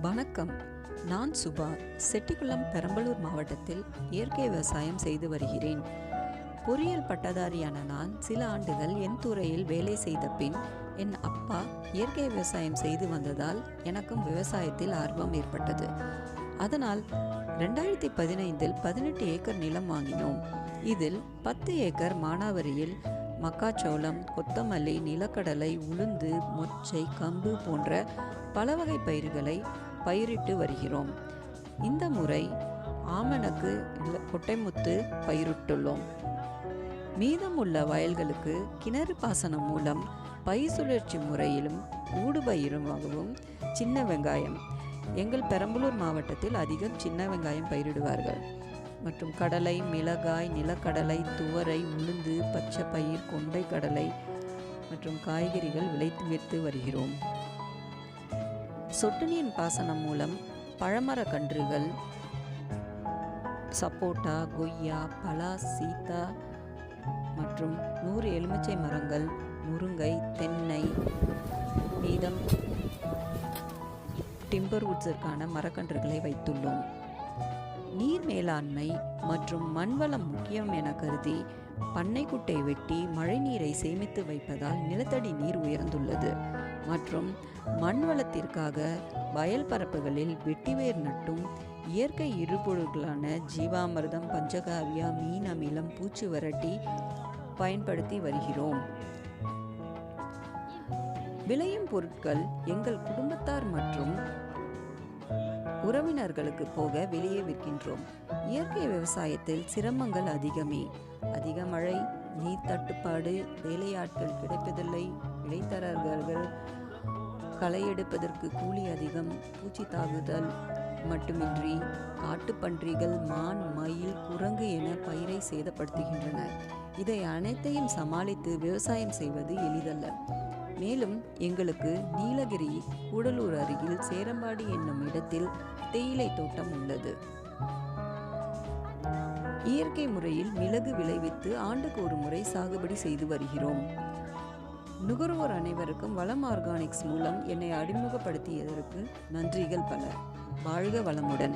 வணக்கம். நான் சுபா செட்டிக்குளம் பெரம்பலூர் மாவட்டத்தில் இயற்கை விவசாயம் செய்து வருகிறேன். பொறியியல் பட்டதாரியான நான் சில ஆண்டுகள் என் துறையில் வேலை செய்த பின் என் அப்பா இயற்கை விவசாயம் செய்து வந்ததால் எனக்கும் விவசாயத்தில் ஆர்வம் ஏற்பட்டது. அதனால் ரெண்டாயிரத்தி பதினைந்தில் பதினெட்டு ஏக்கர் நிலம் வாங்கினோம். இதில் பத்து ஏக்கர் மானாவரியில் மக்காச்சோளம் கொத்தமல்லி நிலக்கடலை உளுந்து மொச்சை கம்பு போன்ற பல வகை பயிர்களை பயிரிட்டு வருகிறோம். இந்த முறை ஆமணக்கு கொட்டைமுத்து பயிரிட்டுள்ளோம். மீதமுள்ள வயல்களுக்கு கிணறு பாசனம் மூலம் பயிர் சுழற்சி முறையிலும் ஊடுபயிருமாகவும் சின்ன வெங்காயம் எங்கள் பெரம்பலூர் மாவட்டத்தில் அதிகம் சின்ன வெங்காயம் பயிரிடுவார்கள். மற்றும் கடலை மிளகாய் நிலக்கடலை துவரை உளுந்து பச்சை பயிர் கொண்டை கடலை மற்றும் காய்கறிகள் விளைத்து விற்று வருகிறோம். சொட்டு நீர் பாசனம் மூலம் பழமர கன்றுகள் சப்போட்டா கொய்யா பலா சீதா மற்றும் நூறு எலுமிச்சை மரங்கள் முருங்கை தென்னை மீதம் டிம்பர் உட்ஸிற்கான மரக்கன்றுகளை வைத்துள்ளோம். நீர் மேலாண்மை மற்றும் மண்வளம் முக்கியம் என கருதி பண்ணைக்குட்டை வெட்டி மழைநீரை சேமித்து வைப்பதால் நிலத்தடி நீர் உயர்ந்துள்ளது. மற்றும் மண் வளத்திற்காக வயல் பரப்புகளில் வெட்டிவேர் நட்டும் இயற்கை இருபொருள்களான ஜீவாமிர்தம் பஞ்சகாவியா மீன் அமிலம் பூச்சி வரட்டி பயன்படுத்தி வருகிறோம். விளையும் பொருட்கள் எங்கள் குடும்பத்தார் மற்றும் உறவினர்களுக்கு போக வெளியே விற்கின்றோம். இயற்கை விவசாயத்தில் சிரமங்கள் அதிகமே. அதிக மழை நீர் தட்டுப்பாடு வேலையாட்கள் கிடைப்பதில்லை. இடைத்தரகர்கள் களை எடுப்பதற்கு கூலி அதிகம் பூச்சி தாக்குதல் மட்டுமின்றி காட்டுப்பன்றிகள் மான் மயில் குரங்கு என பயிரை சேதப்படுத்துகின்றன. இதை அனைத்தையும் சமாளித்து விவசாயம் செய்வது எளிதல்ல. மேலும் எங்களுக்கு நீலகிரி கூடலூர் அருகில் சேரம்பாடி என்னும் இடத்தில் தேயிலை தோட்டம் உள்ளது. இயற்கை முறையில் மிளகு விளைவித்து ஆண்டுக்கு ஒரு முறை சாகுபடி செய்து வருகிறோம். நுகர்வோர் அனைவருக்கும் வளம் ஆர்கானிக்ஸ் மூலம் என்னை அறிமுகப்படுத்தியதற்கு நன்றிகள் பல வாழ்க வளமுடன்.